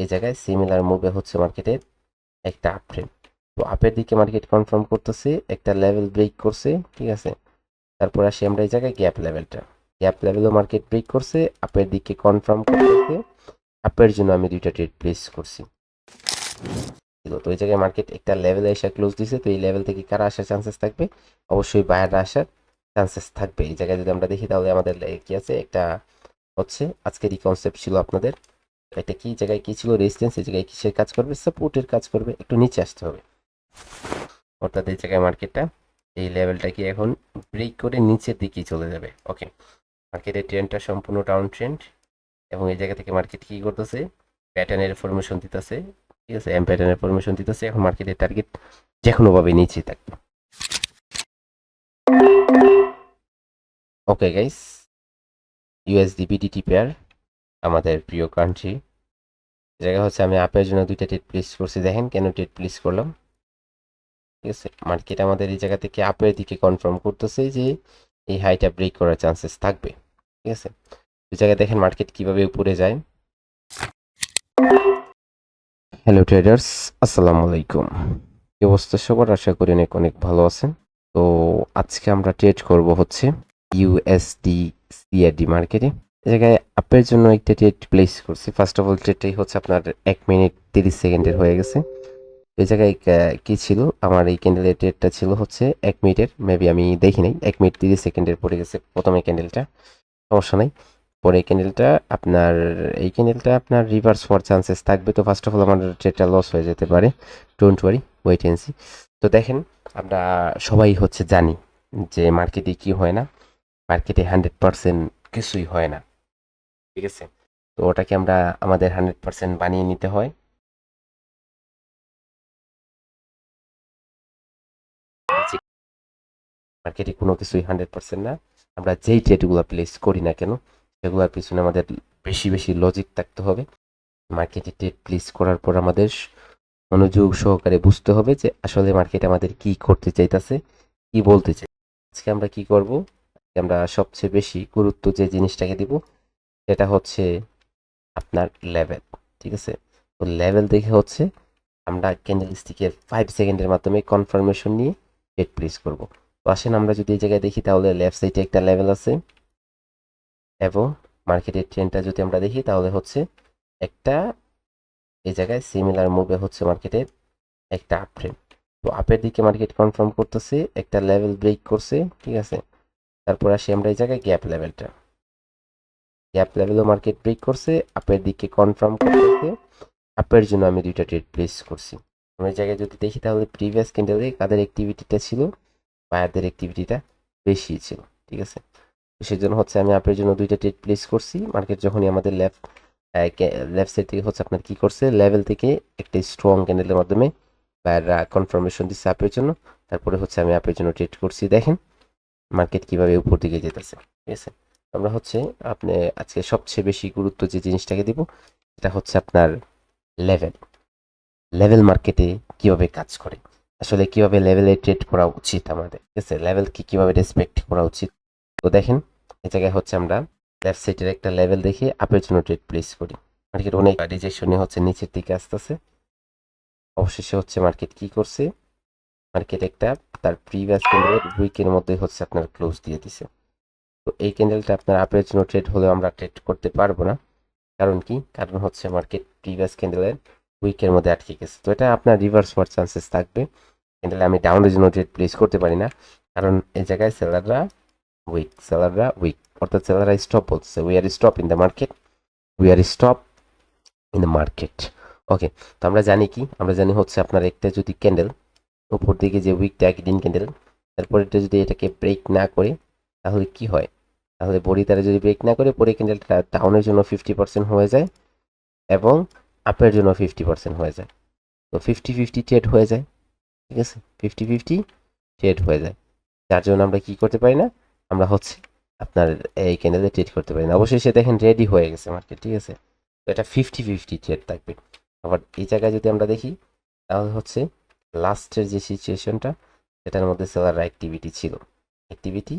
এই জায়গায় সিমিলার মুভে হচ্ছে মার্কেটের একটা আপ তো আপের দিকে মার্কেট কনফার্ম করতেছে, একটা লেভেল ব্রেক করছে, ঠিক আছে? তারপর আসি আমরা এই জায়গায় গ্যাপ লেভেলটা গ্যাপ লেভেলও মার্কেট ব্রেক করছে আপের দিকে কনফার্ম করতেছে আপের জন্য আমি দুইটা ট্রেড প্লেস করছি। তো এই জায়গায় মার্কেট একটা লেভেলে এসে ক্লোজ দিছে, তো এই লেভেল থেকে কারা আসার চান্সেস থাকবে? অবশ্যই বায়াররা আসার চান্সেস থাকবে। এই জায়গায় যদি আমরা দেখি, তাহলে আমাদের কি আছে? একটা হচ্ছে আজকের এই কনসেপ্ট ছিল আপনাদের। এটা কি জায়গায় কি ছিল? রেজিস্ট্যান্স এই জায়গায় কিসের কাজ করবে? সাপোর্টের কাজ করবে। একটু নিচে আসতে হবে। অর্থাৎ এই জায়গায় মার্কেটটা এই লেভেলটা কি এখন ব্রেক করে নিচের দিকেই চলে যাবে। ওকে মার্কেটের ট্রেন্ডটা সম্পূর্ণ ডাউন ট্রেন্ড এবং এই জায়গা থেকে মার্কেট কি করতেছে? প্যাটার্নের ফরমেশন দিতেছে। ঠিক আছে? এম প্যাটার্নের ফরমেশন দিতেছে। এখন মার্কেটের টার্গেট যে কোনোভাবে নিচে থাকবে okay guys USD BDT pair আমাদের প্রিয় কান্ট্রি জায়গা হচ্ছে আমি আপের জন্য দুইটা টেট প্লেস করছি। দেখেন কেন টেট প্লেস করলাম। ঠিক আছে মার্কেট আমাদের এই জায়গা থেকে আপের দিকে কনফার্ম করতেছে যে এই হাইটা ব্রেক করার চান্সেস থাকবে। ঠিক আছে, এই জায়গায় দেখেন মার্কেট কীভাবে উপরে যায়। হ্যালো ট্রেডার্স আসসালামু আলাইকুম। কি অবস্থা সবার? আশা করি অনেক অনেক ভালো আছেন। তো আজকে আমরা ট্রেড করব হচ্ছে ইউএসডি সিআরডি মার্কেটে জায়গায় আপের জন্য একটা ট্রেড প্লেস করছি। ফার্স্ট অফ অল ট্রেডটাই হচ্ছে আপনার এক মিনিট তিরিশ সেকেন্ডের হয়ে গেছে। এই জায়গায় কি ছিল? আমার এই ক্যান্ডেলের ট্রেডটা ছিল হচ্ছে এক মিনিটের মেবি আমি দেখি নাই। এক মিনিট তিরিশ সেকেন্ডের পড়ে গেছে প্রথমে ক্যান্ডেলটা সমস্যা নাই। পরে এই ক্যান্ডেলটা আপনার, এই ক্যান্ডেলটা আপনার রিভার্স হওয়ার চান্সেস থাকবে তো ফার্স্ট অফ অল আমার ট্রেডটা লস হয়ে যেতে পারে। Don't worry wait and see তো দেখেন, আমরা সবাই হচ্ছে জানি যে মার্কেটে কি হয় না। মার্কেটে হান্ড্রেড পার্সেন্ট কিছুই হয় না। ঠিক আছে? তো ওটাকে আমরা আমাদের হান্ড্রেড পার্সেন্ট বানিয়ে নিতে হয়। মার্কেটে কোনো কিছুই হান্ড্রেড পার্সেন্ট না। আমরা যেই ট্রেডগুলো প্লেস করি না কেন, সেগুলোর পিছনে আমাদের বেশি বেশি লজিক থাকতে হবে। মার্কেটে ট্রেড প্লেস করার পর আমাদের মনোযোগ সহকারে বুঝতে হবে যে আসলে মার্কেট আমাদের কি করতে চাইতেছে, কি বলতে চাই। আজকে আমরা কি করব? আমরা সবচেয়ে বেশি গুরুত্ব যে জিনিসটাকে দিব সেটা হচ্ছে আপনার লেভেল ঠিক আছে? তো লেভেল দেখে হচ্ছে আমরা ক্যান্ডেল স্টিকের ফাইভ সেকেন্ডের মাধ্যমে কনফার্মেশন নিয়ে ট্রেড প্লেস করব। তো আসেন আমরা যদি এই জায়গায় দেখি তাহলে লেফট সাইডে একটা লেভেল আছে এবং মার্কেটের ট্রেন্ডটা যদি আমরা দেখি তাহলে হচ্ছে একটা এই জায়গায় সিমিলার মুভে হচ্ছে মার্কেটের একটা আপ ট্রেন্ড তো আপের দিকে মার্কেট কনফার্ম করতেছে, একটা লেভেল ব্রেক করছে, ঠিক আছে? তারপর আসি আমরা এই জায়গায় গ্যাপ লেভেলটা গ্যাপ লেভেলও মার্কেট ব্রেক করছে আপের দিকে কনফার্ম করতেছে আপের জন্য আমি দুইটা ট্রেড প্লেস করছি। আমরা জায়গায় যদি দেখি, তাহলে প্রিভিয়াস ক্যান্ডেলে কাদের অ্যাক্টিভিটিটা ছিল বায়ারদের অ্যাক্টিভিটিটা বেশি ছিল, ঠিক আছে? সেজন্য হচ্ছে আমি আপের জন্য দুইটা ট্রেড প্লেস করছি। মার্কেট যখনই আমাদের লেফট লেফট সাইড থেকে হচ্ছে আপনার কি করছে? লেভেল থেকে একটা স্ট্রং ক্যান্ডেলের মাধ্যমে বায়াররা কনফার্মেশন দিচ্ছে আপের জন্য। তারপরে হচ্ছে আমি আপের জন্য ট্রেড করছি। দেখেন মার্কেট কীভাবে উপর দিকে যেতেছে, ঠিক আছে? আমরা হচ্ছে আপনি আজকে সবচেয়ে বেশি গুরুত্ব যে জিনিসটাকে দিব, সেটা হচ্ছে আপনার লেভেল লেভেল মার্কেটে কীভাবে কাজ করে? আসলে কীভাবে লেভেলে ট্রেড করা উচিত আমাদের? ঠিক আছে লেভেলকে কীভাবে রেসপেক্ট করা উচিত? তো দেখেন এই জায়গায় হচ্ছে আমরা লেফট সাইডের একটা লেভেল দেখে আপের জন্য ট্রেড প্লেস করি। মার্কেট অনেক রিজেকশনে হচ্ছে নিচের দিকে আসতেছে। অবশেষে হচ্ছে মার্কেট কি করছে? মার্কেট একটা তার প্রিভিয়াস উইকের মধ্যে হচ্ছে আপনার ক্লোজ দিয়ে দিছে। তো এই ক্যান্ডেলটা আপনার আপের জন্য ট্রেড হলেও আমরা ট্রেড করতে পারব না। কারণ কি? কারণ হচ্ছে মার্কেট প্রিভিয়াস ক্যান্ডেলের উইকের মধ্যে আটকে গেছে। তো এটা আপনার রিভার্স হওয়ার চান্সেস থাকবে। ক্যান্ডেলে আমি ডাউনের জন্য ট্রেড প্লেস করতে পারি না। কারণ এই জায়গায় সেলাররা উইক সেলাররা উইক অর্থাৎ সেলাররা স্টপ বলছে we are stop in the market we are stop in the market okay তো আমরা জানি কি? আমরা জানি হচ্ছে আপনার একটা যদি ক্যান্ডেল উপর দিকে যে উইকটা গ্রিন ক্যান্ডেল তারপরে যদি এটাকে ব্রেক না করে তাহলে কি হয়? তাহলে বড়ি তারা যদি ব্রেক না করে পরে ক্যান্ডেলটা ডাউনের জন্য ফিফটি পার্সেন্ট হয়ে যায় এবং আপের জন্য ফিফটি পার্সেন্ট হয়ে যায়। তো ফিফটি ফিফটি ট্রেড হয়ে যায়, ঠিক আছে? ফিফটি ফিফটি ট্রেড হয়ে যায়। যার জন্য আমরা কি করতে পারি না? আমরা হচ্ছে আপনার এই ক্যান্ডেলে ট্রেড করতে পারি না। অবশ্যই সে দেখেন রেডি হয়ে গেছে মার্কেট ঠিক আছে? তো এটা ফিফটি ফিফটি ট্রেড থাকবে। আবার এই জায়গায় যদি আমরা দেখি, তাহলে হচ্ছে লাস্টের যে সিচুয়েশনটা সেটার মধ্যে সেলার অ্যাক্টিভিটি ছিল। অ্যাক্টিভিটি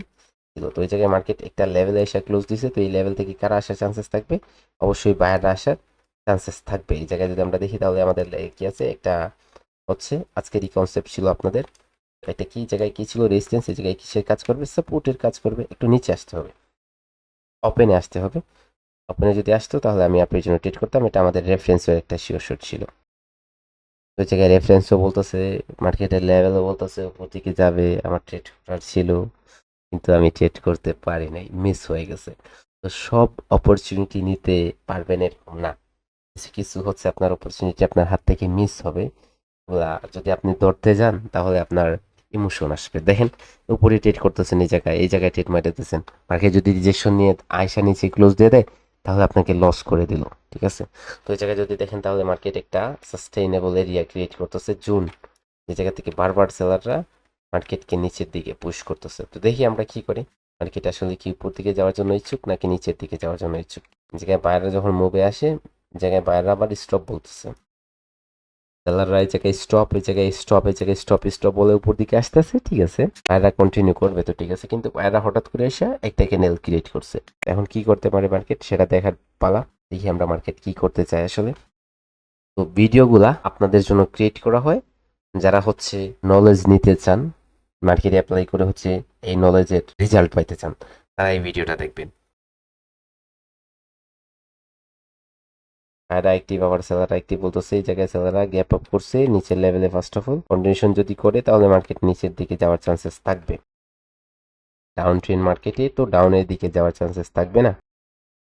ছিল। তো ওই জায়গায় মার্কেট একটা লেভেলে এসে ক্লোজ দিছে। তো এই লেভেল থেকে কারা আসার চান্সেস থাকবে? অবশ্যই বায়াররা আসার চান্সেস থাকবে। এই জায়গায় যদি আমরা দেখি, তাহলে আমাদের কি আছে? একটা হচ্ছে, আজকের এই কনসেপ্ট ছিল আপনাদের। এটা কি জায়গায় কি ছিল? রেজিস্ট্যান্স এই জায়গায় কিসের কাজ করবে? সাপোর্টের কাজ করবে। একটু নিচে আসতে হবে। ওপেনে আসতে হবে। ওপেনে যদি আসতো, তাহলে আমি আপনার জন্য ট্রেড করতাম। এটা আমাদের রেফারেন্সের একটা শিওর শট ছিল। ওই জায়গায় রেফারেন্সও বলতেছে মার্কেটের লেভেলও বলতেছে, উপর দিকে যাবে। আমার ট্রেড করার ছিল। কিন্তু আমি ট্রেড করতে পারি নাই মিস হয়ে গেছে। তো সব অপরচুনিটি নিতে পারবেন এরকম না। কিছু কিছু হচ্ছে আপনার অপরচুনিটি আপনার হাত থেকে মিস হবে। যদি আপনি ধরতে যান, তাহলে আপনার ইমোশন আসবে। দেখেন, উপরে ট্রেড করতেছেন এই জায়গায় এই জায়গায় ট্রেড মারতেছেন। মার্কেট যদি রিজেকশন নিয়ে আয়সা নিচে ক্লোজ দিয়ে দেয়, তাহলে আপনাকে লস করে দিল, ঠিক আছে? তো এই জায়গায় যদি দেখেন, তাহলে মার্কেট একটা সাস্টেইনেবল এরিয়া ক্রিয়েট করতেছে জুন। যে জায়গা থেকে বারবার সেলাররা মার্কেটকে নিচের দিকে পুশ করতেছে। তো দেখি আমরা কি করি? মার্কেট আসলে কি উপর দিকে যাওয়ার জন্য ইচ্ছুক নাকি নিচের দিকে যাওয়ার জন্য ইচ্ছুক? জায়গায় বাইরে যখন মুভে আসে জায়গায় বাইরে আবার স্টপ বলতেছে। সেলাররা এই জায়গায় স্টপ এই জায়গায় স্টপ এই জায়গায় স্টপ স্টপ বলে উপর দিকে আসতেছে, ঠিক আছে? পায়রা কন্টিনিউ করবে তো ঠিক আছে, কিন্তু পায়রা হঠাৎ করে এসে একটা ক্যানেল ক্রিয়েট করছে। এখন কি করতে পারে মার্কেট সেটা দেখার পালা। দেখি আমরা মার্কেট কি করতে চাই আসলে। তো ভিডিওগুলা আপনাদের জন্য ক্রিয়েট করা হয়। যারা হচ্ছে নলেজ নিতে চান মার্কেটে অ্যাপ্লাই করে হচ্ছে এই নলেজের রেজাল্ট পাইতে চান, তারা এই ভিডিওটা দেখবেন। আর অ্যাক্টিভ আবার সেলার অ্যাক্টিভ বলতেছে, এই জায়গায় সেলাররা গ্যাপ আপ করছে, নিচের লেভেলে ফার্স্ট অফ অল কন্ডিশন যদি করে, তাহলে মার্কেট নিচের দিকে যাওয়ার চান্সেস থাকবে। ডাউন ট্রেন মার্কেটে তো ডাউনের দিকে যাওয়ার চান্সেস থাকবে না।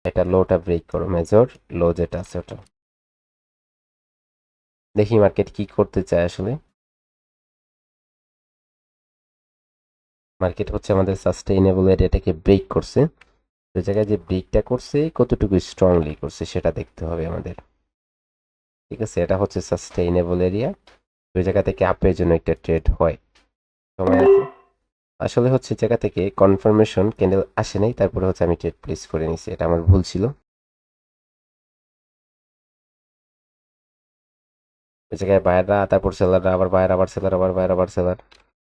এটা লোটা ব্রেক করো মেজর লো যেটা আছে ওটা। দেখি মার্কেট কি করতে চায় আসলে। মার্কেট হচ্ছে আমাদের সাস্টেইনেবল এরিয়াটাকে ব্রেক করছে। তো জায়গায় যে ব্রেকটা করছে, কতটুকু স্ট্রংলি করছে সেটা দেখতে হবে আমাদের। ঠিক আছে, এটা হচ্ছে সাস্টেইনেবল এরিয়া ওই জায়গা থেকে আপের জন্য একটা ট্রেড হয়। সময় আছে। আসলে হচ্ছে জায়গা থেকে কনফার্মেশন ক্যান্ডেল আসে নাই, তারপরে হচ্ছে আমি ট্রেড প্লেস করে নিছি এটা আমার ভুল ছিল। জায়গায় বায়াররা তারপর সেলাররা আবার বায়ার আবার সেলার আবার বায়ার আবার সেলার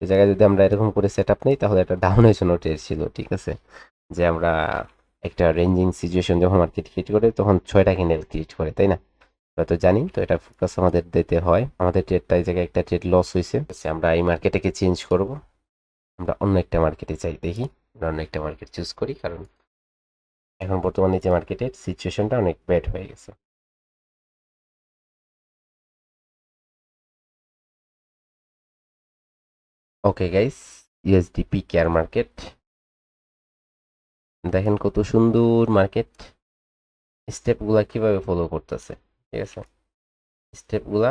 এই জায়গায় যদি আমরা এরকম করে সেট আপ নেই, তাহলে এটা ডাউনের জন্য ট্রেড ছিল, ঠিক আছে? যে আমরা একটা রেঞ্জিং সিচুয়েশন যখন মার্কেট ক্রিয়েট করে, তখন ছয়টা ক্যান্ডেল ক্রিয়েট করে, তাই না? আমরা তো জানি, তো এটা ফোকাস আমাদের দিতে হয়। আমাদের ট্রেডটা এই জায়গায় একটা ট্রেড লস হয়েছে। আমরা এই মার্কেটটাকে চেঞ্জ করব। আমরা অন্য একটা মার্কেটে চাই দেখি। আমরা অন্য একটা মার্কেট চুজ করি, কারণ এখন বর্তমানে যে মার্কেটের সিচুয়েশনটা অনেক ব্যাড হয়ে গেছে। Okay guys USDP care market দেখেন কত সুন্দর মার্কেট স্টেপগুলা কীভাবে ফলো করতেছে? ঠিক আছে? স্টেপগুলা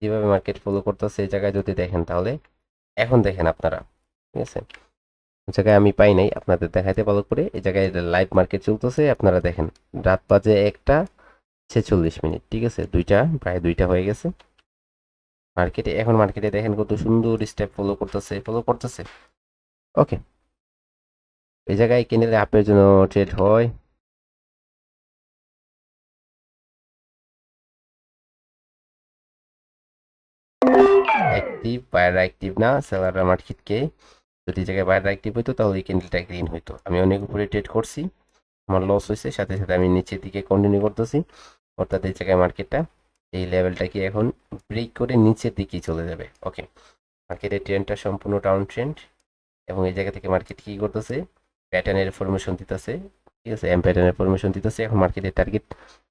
কীভাবে মার্কেট ফলো করতেছে এই জায়গায় যদি দেখেন তাহলে। এখন দেখেন আপনারা। ঠিক আছে? জায়গায় আমি পাই নাই, আপনাদের দেখাইতে ভালো করে। এই জায়গায় লাইভ মার্কেট চলতেছে, আপনারা দেখেন। রাত বাজে একটা ছেচল্লিশ মিনিট। ঠিক আছে? দুইটা, প্রায় দুইটা হয়ে গেছে। মার্কেটে। এখন মার্কেটে দেখেন কত সুন্দর স্টেপ ফলো করতেছে ফলো করতেছে। ওকে এই জায়গায় কিনলে আপের জন্য ট্রেড হয়। অ্যাক্টিভ বায়াররা অ্যাক্টিভ না সেলাররা মার্কেটকে যদি জায়গায় বায়াররা অ্যাক্টিভ হইতো, তাহলে এই ক্যান্ডেলটা গ্রিন হইতো। আমি অনেক উপরে ট্রেড করছি, আমার লস হয়েছে, সাথে সাথে আমি নিচের দিকে কন্টিনিউ করতেছি। অর্থাৎ এই জায়গায় মার্কেটটা এই লেভেলটা কি এখন ব্রেক করে নিচের দিকে চলে যাবে। ওকে মার্কেটের ট্রেন্ডটা সম্পূর্ণ ডাউন ট্রেন্ড এবং এই জায়গা থেকে মার্কেট কি করতেছে? প্যাটার্নের ফরমেশন দিতেছে। ঠিক আছে? এম প্যাটার্নের ফরমেশন দিতেছে। এখন মার্কেটের টার্গেট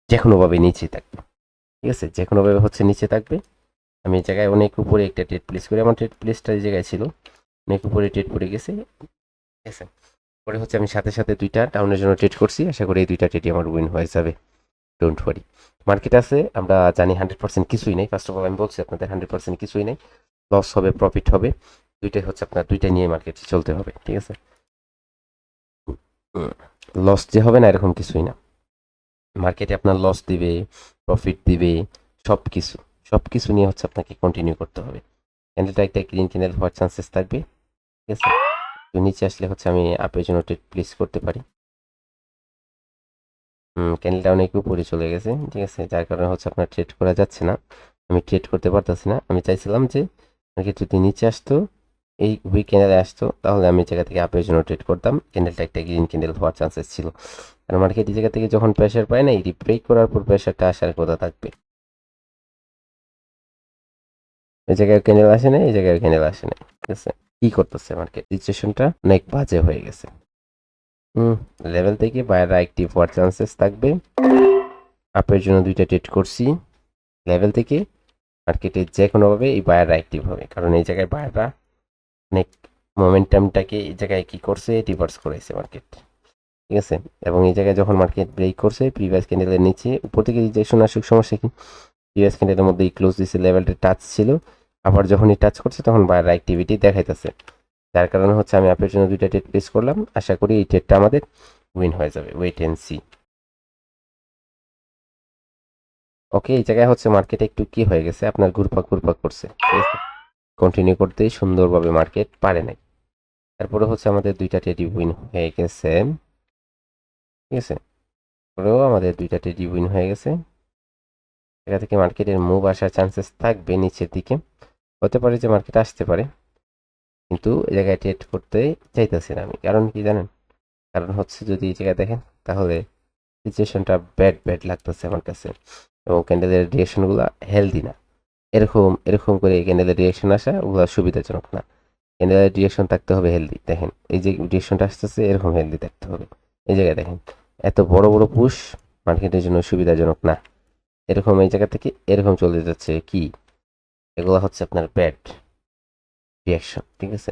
যে কোনোভাবে নিচে থাকবে। ঠিক আছে? যে কোনোভাবে হচ্ছে নিচে থাকবে। আমি এই জায়গায় অনেক উপরে একটা ট্রেড প্লেস করি। আমার ট্রেড প্লেসটা এই জায়গায় ছিল। অনেক উপরে ট্রেড পড়ে গেছে। ঠিক আছে? পরে হচ্ছে আমি সাথে সাথে দুইটা টাউনের জন্য ট্রেড করছি। আশা করি এই দুইটা ট্রেডই আমার উইন হয়ে যাবে। ডোন্ট ওয়ারি মার্কেট আছে, আমরা জানি হান্ড্রেড পার্সেন্ট কিছুই নেই। ফার্স্ট অফ অল আমি বলছি আপনাদের হান্ড্রেড পার্সেন্ট কিছুই নেই। লস হবে প্রফিট হবে। দুইটাই হচ্ছে আপনার দুইটা নিয়ে মার্কেটে চলতে হবে, ঠিক আছে? লস যে হবে না, এরকম কিছুই না। মার্কেটে আপনার লস দিবে প্রফিট দিবে সব কিছু সব কিছু নিয়ে হচ্ছে আপনাকে কন্টিনিউ করতে হবে। ক্যান্ডেলটা একটা গ্রিন ক্যান্ডেল হওয়ার চান্সেস থাকবে, ঠিক আছে? তো নিচে আসলে হচ্ছে আমি আপের জন্য ট্রেড প্লেস করতে পারি। ক্যান্ডেলটা অনেক উপরে চলে গেছে, ঠিক আছে? যার কারণে হচ্ছে আপনার ট্রেড করা যাচ্ছে না। আমি ট্রেড করতে পারতেছি না। আমি চাইছিলাম যে মার্কেট যদি নিচে আসতো, এই উইক ক্যান্ডেলে আসতো, তাহলে আমি জায়গা থেকে আপের জন্য ট্রেড করতাম। ক্যান্ডেলটা একটা গ্রিন ক্যান্ডেল হওয়ার চান্সেস ছিল। কারণ মার্কেট এই জায়গা থেকে যখন প্রেশার পায় না, এই ব্রেক করার পর প্রেশারটা আসার কথা থাকবে। এই জায়গায় ক্যান্ডেল আসে না এই জায়গায় ক্যান্ডেল আসে না ঠিক আছে? কি করতেছে মার্কেট সিচুয়েশনটা অনেক বাজে হয়ে গেছে। লেভেল থেকে বাইরে অ্যাক্টিভ হওয়ার চান্সেস থাকবে। আপের জন্য দুইটা ট্রেড করছি। লেভেল থেকে মার্কেটে যে কোনোভাবে এই বায়াররা অ্যাক্টিভ হবে। কারণ এই জায়গায় বায়াররা অনেক মোমেন্টামটাকে এই জায়গায় কি করছে? রিভার্স করেছে মার্কেট ঠিক আছে? এবং এই জায়গায় যখন মার্কেট ব্রেক করছে প্রিভিয়াস ক্যান্ডেলের নিচে, উপর থেকে রিজেকশন আসুক, সমস্যা কি? প্রিভিয়াস ক্যান্ডেলের মধ্যে ক্লোজ দিছে লেভেলটা টাচ ছিল। আবার যখনই টাচ করছে, তখন বায়ার অ্যাক্টিভিটি দেখাইতেছে। যার কারণে হচ্ছে আমি আপনার জন্য দুইটা ট্রেড প্লেস করলাম। আশা করি এই ট্রেডটা আমাদের উইন হয়ে যাবে। ওয়েট এন্ড সি ওকে এই জায়গায় হচ্ছে মার্কেটে একটু কি হয়ে গেছে? আপনার ঘুরপাক ঘুরপাক করছে। কন্টিনিউ করতে সুন্দরভাবে মার্কেট পারে নাই। তারপরে হচ্ছে আমাদের দুইটা টেডি উইন হয়ে গেছে। ঠিক আছে? তারপরেও আমাদের দুইটা টেডি উইন হয়ে গেছে। এখান থেকে মার্কেটের মুভ আসার চান্সেস থাকবে নিচের দিকে। হতে পারে যে মার্কেট আসতে পারে। কিন্তু এই জায়গায় ট্রেড করতে চাইতেছি না আমি। কারণ কি জানেন? কারণ হচ্ছে যদি এই জায়গায় দেখেন, তাহলে সিচুয়েশনটা ব্যাড ব্যাড লাগতেছে আমার কাছে। এবং ক্যান্ডেলের রিয়েকশনগুলো হেলদি না। এরকম এরকম করে ক্যান্ডেলের রিয়েকশন আসা ওগুলো সুবিধাজনক না। ক্যান্ডেলের রিয়েকশন থাকতে হবে হেলদি দেখেন, এই যে রিয়েকশনটা আসতেছে, এরকম হেলদি থাকতে হবে। এই জায়গায় দেখেন, এত বড় বড় পুশ মার্কেটের জন্য সুবিধাজনক না। এরকম এই জায়গা থেকে এরকম চলে যাচ্ছে কি? এগুলো হচ্ছে আপনার ব্যাড রিয়াকশন ঠিক আছে?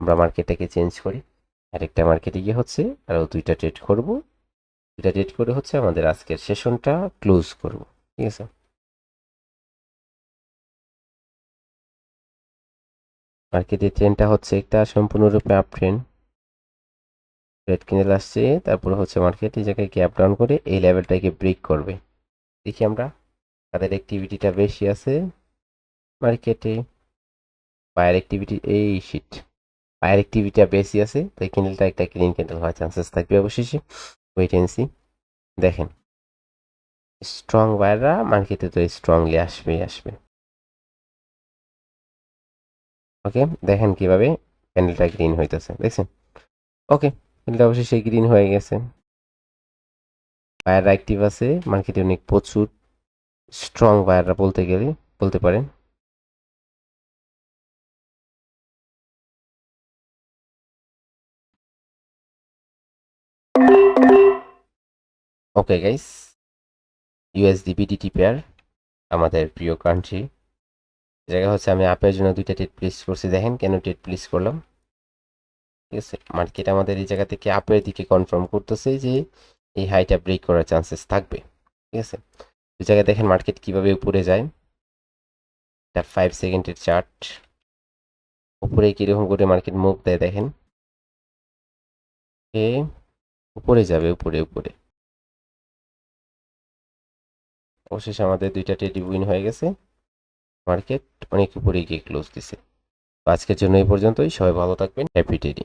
আমরা মার্কেটটাকে চেঞ্জ করি। আরেকটা মার্কেটে গিয়ে হচ্ছে আরও দুইটা ট্রেড করব। দুইটা ট্রেড করে হচ্ছে আমাদের আজকের সেশনটা ক্লোজ করব, ঠিক আছে? মার্কেটের ট্রেনটা হচ্ছে একটা সম্পূর্ণরূপে আপ ট্রেন রেড কিনেল আসছে, তারপরে হচ্ছে মার্কেট এই জায়গায় গ্যাপ ডাউন করে এই লেভেলটাকে ব্রেক করবে। দেখি আমরা তাদের অ্যাক্টিভিটিটা বেশি আছে মার্কেটে পায়ের অ্যাক্টিভিটি এই শিট পায়ের অ্যাক্টিভিটিটা বেশি আছে তো এই ক্যান্ডেলটা একটা গ্রিন ক্যান্ডেল হওয়ার চান্সেস থাকবে অবশেষে। ওয়েট এন্ড সি দেখেন। স্ট্রং বায়াররা মার্কেটে তো স্ট্রংলি আসবে আসবে। ওকে দেখেন কীভাবে ক্যান্ডেলটা গ্রিন হইতেছে, দেখছেন? ওকে ক্যান্ডেলটা অবশ্যই সেই গ্রিন হয়ে গেছে। বায়াররা অ্যাক্টিভ আছে মার্কেটে অনেক প্রচুর স্ট্রং বায়াররা বলতে গেলে, বলতে পারেন। Okay guys USD BDT pair আমাদের প্রিয় কান্ট্রি জায়গা হচ্ছে আমি আপের জন্য দুইটা টেট প্লেস করছি। দেখেন কেন টেট প্লেস করলাম। ঠিক আছে মার্কেট আমাদের এই জায়গা থেকে আপের দিকে কনফার্ম করতেছে যে এই হাইটা ব্রেক করার চান্সেস থাকবে। ঠিক আছে, এই জায়গায় দেখেন মার্কেট কীভাবে উপরে যায়। এটা ফাইভ সেকেন্ডের চার্ট উপরে কীরকম করে মার্কেট মুভ দেয় দেখেন। উপরে যাবে, উপরে উপরে। অবশেষে আমাদের দুইটা টেডি উইন হয়ে গেছে। মার্কেট অনেক উপরে গিয়ে ক্লোজ দিছে। আজকের জন্য এই পর্যন্তই। সবাই ভালো থাকবেন। Happy teddy